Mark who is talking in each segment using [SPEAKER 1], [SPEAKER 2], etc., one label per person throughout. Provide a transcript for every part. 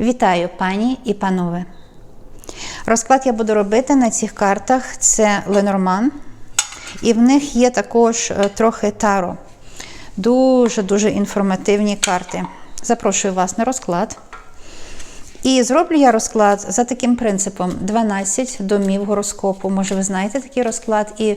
[SPEAKER 1] Вітаю, пані і панове. Розклад я буду робити на цих картах. Це Ленорман, і в них є також е, трохи таро. Дуже-дуже інформативні карти. Запрошую вас на розклад. І зроблю я розклад за таким принципом: 12 домів гороскопу. Може, ви знаєте такий розклад. І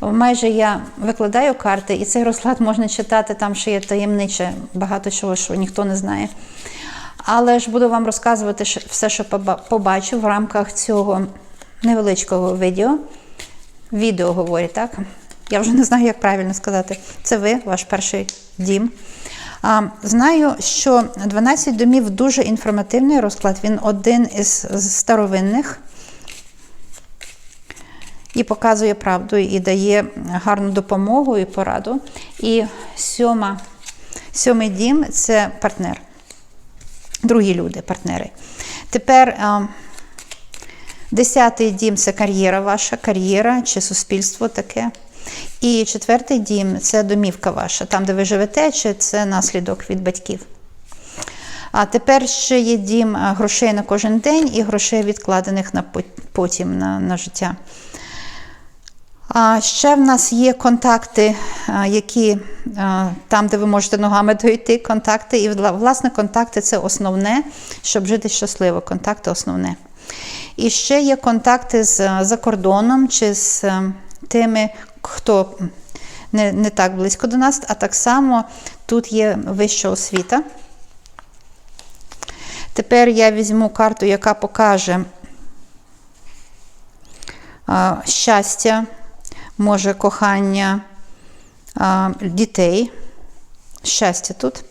[SPEAKER 1] майже я викладаю карти, і цей розклад можна читати там, що є таємниче, багато чого, що ніхто не знає. Але ж буду вам розказувати все, що побачу в рамках цього невеличкого відео. Відео говорить, так? Я вже не знаю, як правильно сказати. Це ви, ваш перший дім. А, знаю, що 12 домів дуже інформативний розклад. Він один із старовинних і показує правду, і дає гарну допомогу і пораду. І сьома, сьомий дім це партнер. Другі люди, партнери. Тепер десятий дім це кар'єра ваша, кар'єра чи суспільство таке. І четвертий дім це домівка ваша, там, де ви живете, чи це наслідок від батьків. А тепер ще є дім грошей на кожен день і грошей відкладених на потім на, на життя. А ще в нас є контакти, які там, де ви можете ногами дойти, контакти. І власне контакти це основне, щоб жити щасливо. Контакти основне. І ще є контакти з за кордоном чи з тими, хто не, не так близько до нас, а так само тут є вища освіта. Тепер я візьму карту, яка покаже щастя, може кохання а, дітей. Щастя тут.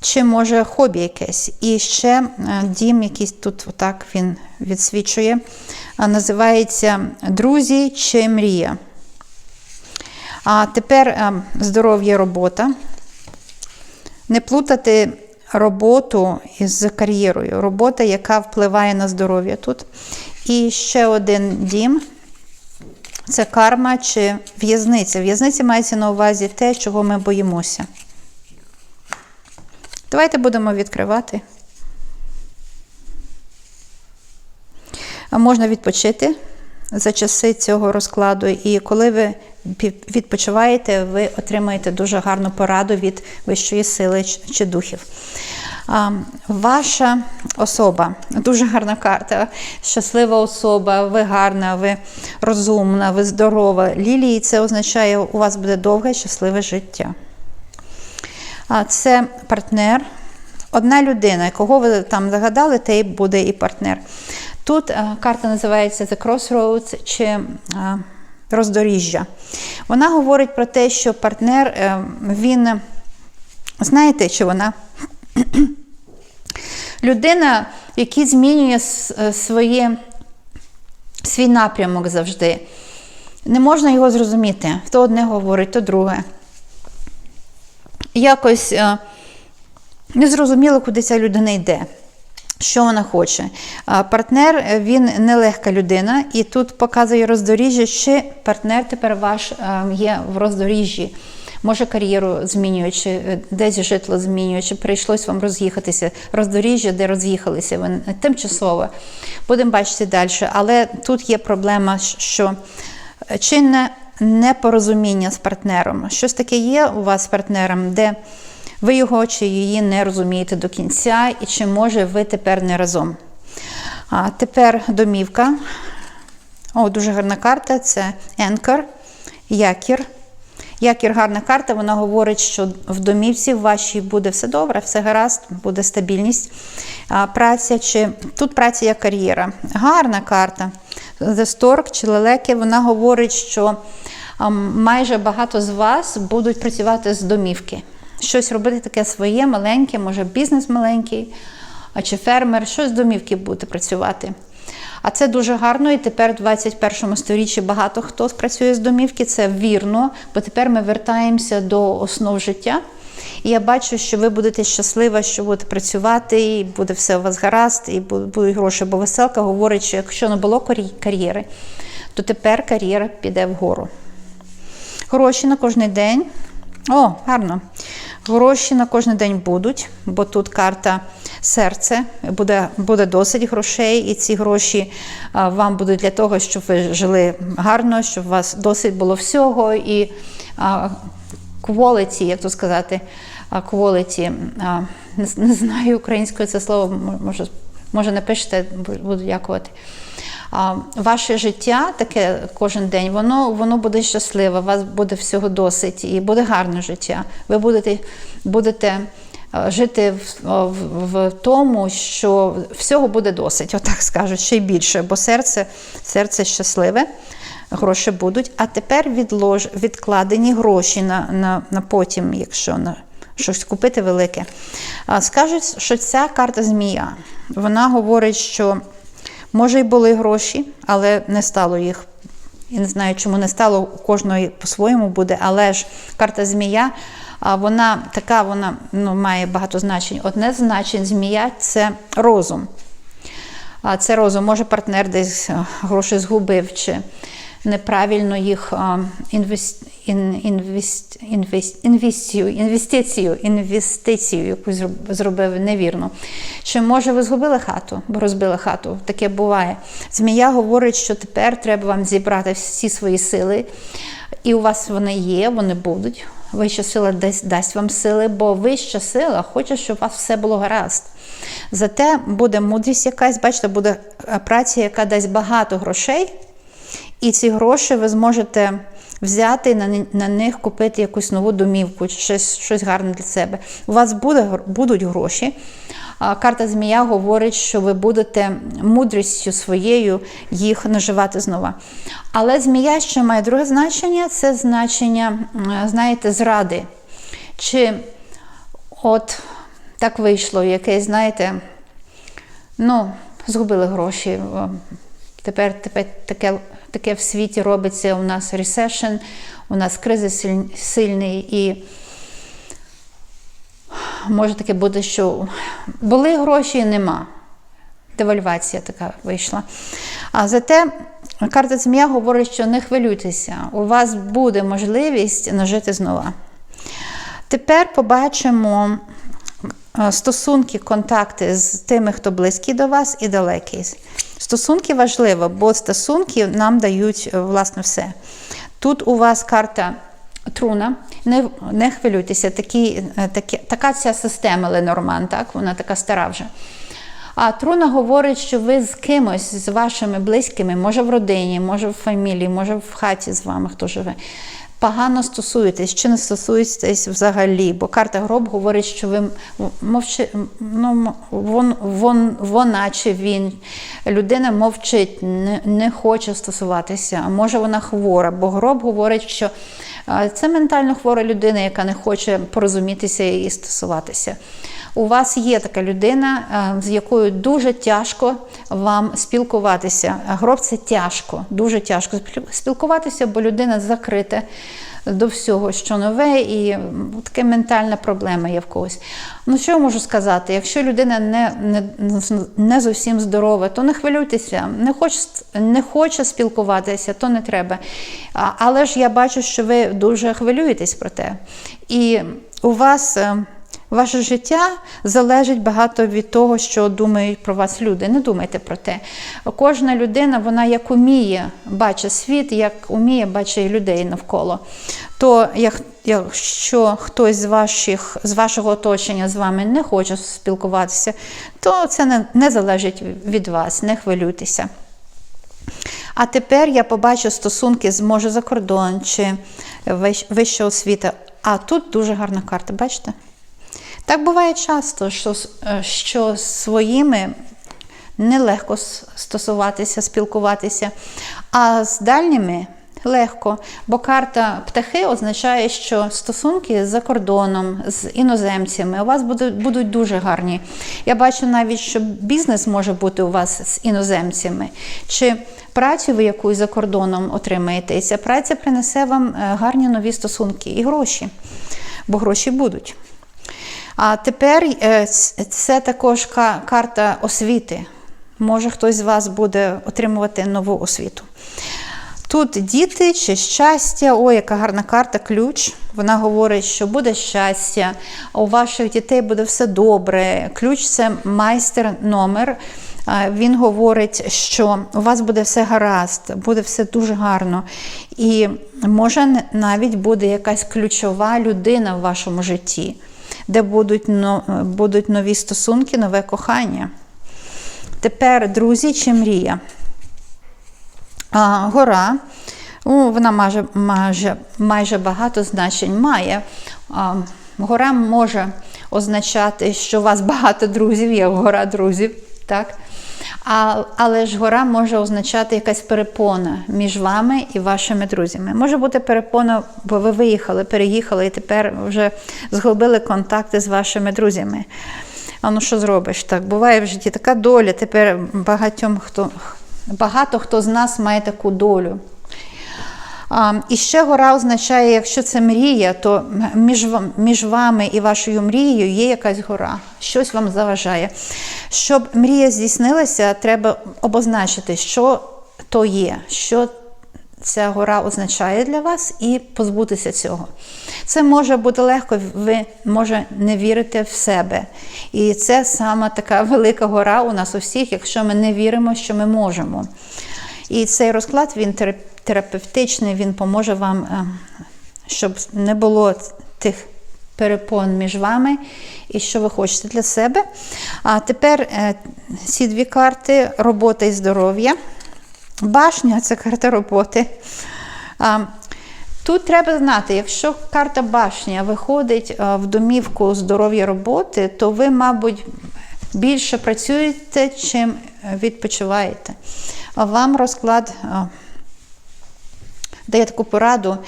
[SPEAKER 1] Чи може хобі якесь. І ще е, дім, якийсь тут отак він відсвічує, називається Друзі чи мрія. А тепер е, здоров'я робота. Не плутати роботу із кар'єрою. Робота, яка впливає на здоров'я тут. І ще один дім. Це карма чи в'язниця. В'язниця мається на увазі те, чого ми боїмося. Давайте будемо відкривати. Можна відпочити за часи цього розкладу. І коли ви відпочиваєте, ви отримаєте дуже гарну пораду від вищої сили чи духів. Ваша особа дуже гарна карта. Щаслива особа, ви гарна, ви розумна, ви здорова. Лілії це означає, у вас буде довге щасливе життя. Це партнер. Одна людина, кого ви там загадали, той буде і партнер. Тут карта називається The Crossroads чи роздоріжжя. Вона говорить про те, що партнер, е, він, знаєте, чи вона? Людина, яка змінює е, своє, свій напрямок завжди. Не можна його зрозуміти. То одне говорить, то друге якось е, не зрозуміло, куди ця людина йде. Що вона хоче. Партнер е, він нелегка людина, і тут показує роздоріжжя, чи партнер тепер ваш є в роздоріжжі. Може, кар'єру змінює, чи е, десь житло змінює, чи прийшлось вам роз'їхатися. Роздоріжжя, де роз'їхалися, ви тимчасово. Будемо бачити далі. Але тут є проблема, що е, чинне непорозуміння з партнером. Щось таке є у вас з партнером, де ви його чи її не розумієте до кінця, і чи може ви тепер не разом. А тепер домівка. О, дуже гарна карта це Anchor, якір. Якір гарна карта, вона говорить, що в домівці вашій буде все добре, все гаразд, буде стабільність. Праця чи тут праця як кар'єра. Гарна карта. Stork чи лелеки, вона говорить, що майже багато з вас будуть працювати з домівки. Щось робити таке своє, маленьке, може бізнес маленький, чи фермер, щось з домівки будете працювати. А це дуже гарно, і тепер в 21 сторіччі багато хто працює з домівки. Це вірно, бо тепер ми вертаємося до основ життя. І я бачу, що ви будете щаслива, що будете працювати, і буде все у вас гаразд, і будуть гроші. Бо веселка говорить, що якщо не було кар'єри, то тепер кар'єра піде вгору. Гроші на кожен день. О, гарно. Гроші на кожен день будуть, бо тут карта серце, буде, буде досить грошей, і ці гроші а, вам будуть для того, щоб ви жили гарно, щоб у вас досить було всього і а, quality, як то сказати, а, quality, не, знаю українською це слово, може, може напишете, бу- буду дякувати. Ваше життя таке кожен день, воно, воно буде щасливе, у вас буде всього досить і буде гарне життя. Ви будете, будете е, жити в, в, в тому, що всього буде досить, отак скажуть, ще й більше, бо серце, серце щасливе, гроші будуть. А тепер відлож, відкладені гроші на, на, на потім, якщо на щось купити велике. Скажуть, що ця карта змія. Вона говорить, що може й були гроші, але не стало їх. Я не знаю, чому не стало, у кожної по-своєму буде, але ж карта змія, вона така, вона ну, має багато значень. Одне з значень змія це розум. А це розум, може партнер десь гроші згубив, чи неправильно їх інвестицію, інвестицію, інвестицію якусь зробив невірно. Чи може ви згубили хату, бо розбили хату? Таке буває. Змія говорить, що тепер треба вам зібрати всі свої сили, і у вас вони є, вони будуть. Вища сила дасть вам сили, бо вища сила хоче, щоб у вас все було гаразд. Зате буде мудрість якась, бачите, буде праця, яка дасть багато грошей, і ці гроші ви зможете взяти на, на них купити якусь нову домівку, чи щось, щось гарне для себе. У вас буде, будуть гроші. Карта Змія говорить, що ви будете мудрістю своєю їх наживати знову. Але змія ще має друге значення це значення, знаєте, зради. Чи от так вийшло, якесь, знаєте, ну, згубили гроші. Тепер, тепер таке, таке в світі робиться. У нас ресешн, у нас кризис сильний і може таке буде, що були гроші, і нема. Девальвація така вийшла. А зате карта змія говорить, що не хвилюйтеся, у вас буде можливість нажити знову. Тепер побачимо е, стосунки, контакти з тими, хто близький до вас і далекий. Стосунки важливо, бо стосунки нам дають е, власне все. Тут у вас карта труна, не, не хвилюйтеся, такі, е, такі, така ця система Ленорман, так? вона така стара вже. А труна говорить, що ви з кимось, з вашими близькими, може в родині, може в фамілії, може в хаті з вами, хто живе, погано стосуєтесь чи не стосуєтесь взагалі. Бо карта гроб говорить, що ви мовчи, ну, вон, вон, вона чи він, людина мовчить, не, не хоче стосуватися, а може вона хвора, бо гроб говорить, що це ментально хвора людина, яка не хоче порозумітися і стосуватися. У вас є така людина, е, з якою дуже тяжко вам спілкуватися. Гроб це тяжко, дуже тяжко спілкуватися, бо людина закрита до всього, що нове, і така ментальна проблема є в когось. Ну, що я можу сказати? Якщо людина не, не, не зовсім здорова, то не хвилюйтеся, не хоче, не хоче спілкуватися, то не треба. Але ж я бачу, що ви дуже хвилюєтесь про те. І у вас. е, Ваше життя залежить багато від того, що думають про вас люди. Не думайте про те. Кожна людина, вона як уміє бачить світ, як уміє бачить людей навколо. То якщо хтось з, ваших, з вашого оточення з вами не хоче спілкуватися, то це не, не залежить від вас, не хвилюйтеся. А тепер я побачу стосунки з може за кордон чи вищ- вища освіта. А тут дуже гарна карта, бачите? Так буває часто, що, е, що своїми нелегко стосуватися, спілкуватися, а з дальніми легко. Бо карта птахи означає, що стосунки за кордоном, з іноземцями у вас будуть, будуть дуже гарні. Я бачу навіть, що бізнес може бути у вас з іноземцями. Чи працю ви якусь за кордоном отримаєте, і ця праця принесе вам е, гарні нові стосунки і гроші, бо гроші будуть. А тепер е, це також карта освіти. Може, хтось з вас буде отримувати нову освіту. Тут діти чи щастя, ой, яка гарна карта, ключ. Вона говорить, що буде щастя, у ваших дітей буде все добре. Ключ це майстер номер. Він говорить, що у вас буде все гаразд, буде все дуже гарно. І може навіть буде якась ключова людина в вашому житті, де будуть, будуть нові стосунки, нове кохання. Тепер друзі чи мрія? А, гора, ну, вона майже, майже, майже багато значень має. А, гора може означати, що у вас багато друзів, є гора друзів. так? А, але ж гора може означати якась перепона між вами і вашими друзями. Може бути перепона, бо ви виїхали, переїхали і тепер вже зглобили контакти з вашими друзями. А ну що зробиш? Так, буває в житті така доля. Тепер багатьом хто багато хто з нас має таку долю. А, і ще гора означає, якщо це мрія, то між, між вами і вашою мрією є якась гора, щось вам заважає. Щоб мрія здійснилася, треба обозначити, що то є, що ця гора означає для вас, і позбутися цього. Це може бути легко, ви може не вірите в себе. І це саме така велика гора у нас у всіх, якщо ми не віримо, що ми можемо. І цей розклад він терапевтичний, він поможе вам, е, щоб не було тих перепон між вами і що ви хочете для себе. А тепер е, ці дві карти робота і здоров'я. Башня це карта роботи. А, Тут треба знати, якщо карта башня виходить в домівку здоров'я роботи, то ви, мабуть, більше працюєте, чим відпочиваєте. Вам розклад дає таку пораду,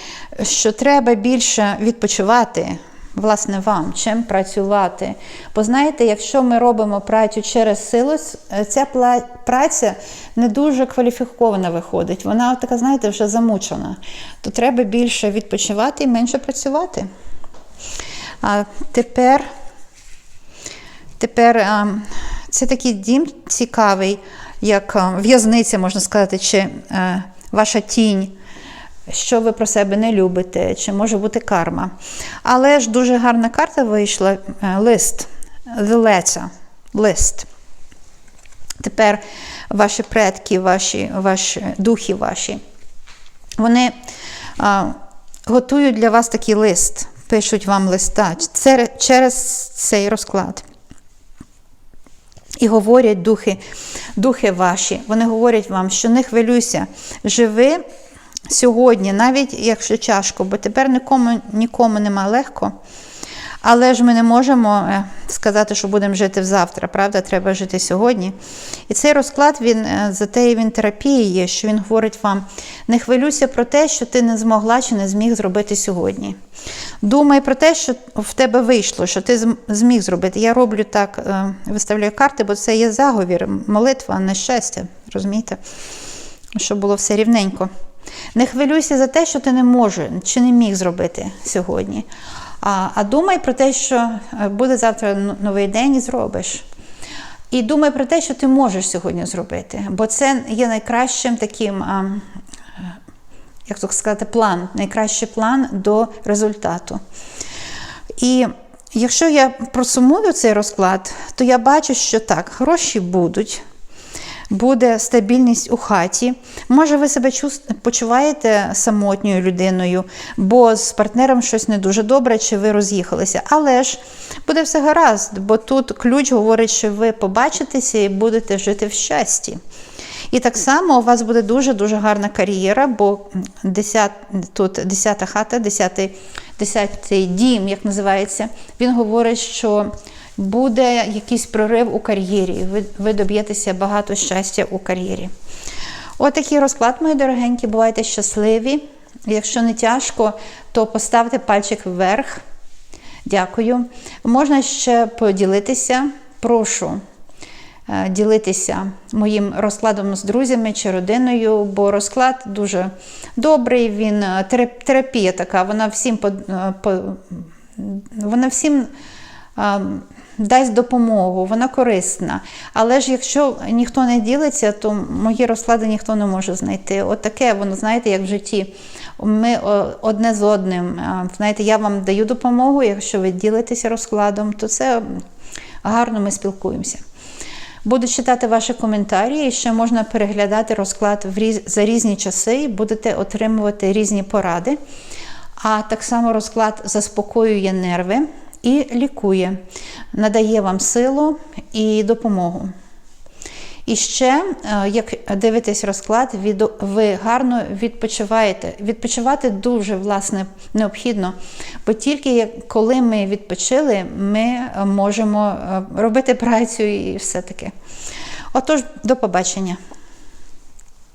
[SPEAKER 1] що треба більше відпочивати. Власне, вам, чим працювати. Бо знаєте, якщо ми робимо працю через силу, е, ця праця не дуже кваліфікована виходить. Вона така, знаєте, вже замучена. То треба більше відпочивати і менше працювати. А тепер, тепер це такий дім цікавий, як в'язниця, можна сказати, чи е, ваша тінь що ви про себе не любите, чи може бути карма. Але ж дуже гарна карта вийшла е, лист, the letter, лист. Тепер ваші предки, ваші, ваші духи ваші, вони а, готують для вас такий лист, пишуть вам листа через цей розклад. І говорять духи, духи ваші, вони говорять вам, що не хвилюйся, живи сьогодні, навіть якщо тяжко, бо тепер нікому нікому нема легко. Але ж ми не можемо е, сказати, що будемо жити завтра, правда, треба жити сьогодні. І цей розклад він е, за те, він терапії є, що він говорить вам: не хвилюйся про те, що ти не змогла чи не зміг зробити сьогодні. Думай про те, що в тебе вийшло, що ти зміг зробити. Я роблю так, е, виставляю карти, бо це є заговір, молитва, а не щастя. Розумієте? Щоб було все рівненько. Не хвилюйся за те, що ти не можеш чи не міг зробити сьогодні. А, а думай про те, що е, буде завтра новий день і зробиш. І думай про те, що ти можеш сьогодні зробити. Бо це є найкращим таким, а, як так сказати, план, найкращий план до результату. І якщо я просумую цей розклад, то я бачу, що так, гроші будуть буде стабільність у хаті. Може, ви себе почуваєте самотньою людиною, бо з партнером щось не дуже добре, чи ви роз'їхалися. Але ж буде все гаразд, бо тут ключ говорить, що ви побачитеся і будете жити в щасті. І так само у вас буде дуже-дуже гарна кар'єра, бо 10, тут 10 хата, 10, 10 дім, як називається, він говорить, що буде якийсь прорив у кар'єрі. Ви, ви доб'єтеся багато щастя у кар'єрі. Отакий розклад, мої дорогенькі, бувайте щасливі. Якщо не тяжко, то поставте пальчик вверх. Дякую. Можна ще поділитися. Прошу е, ділитися моїм розкладом з друзями чи родиною, бо розклад дуже добрий. Він е, терапія така, вона всім по, е, по- вона всім. Дасть допомогу, вона корисна. Але ж якщо ніхто не ділиться, то мої розклади ніхто не може знайти. От таке воно, знаєте, як в житті. Ми одне з одним. Знаєте, я вам даю допомогу, якщо ви ділитеся розкладом, то це гарно ми спілкуємося. Буду читати ваші коментарі, і ще можна переглядати розклад за різні часи, і будете отримувати різні поради. А так само розклад заспокоює нерви і лікує, надає вам силу і допомогу. І ще, е, як дивитесь розклад, ви гарно відпочиваєте. Відпочивати дуже власне необхідно, бо тільки коли ми відпочили, ми е, можемо е, робити працю і все таке. Отож, до побачення.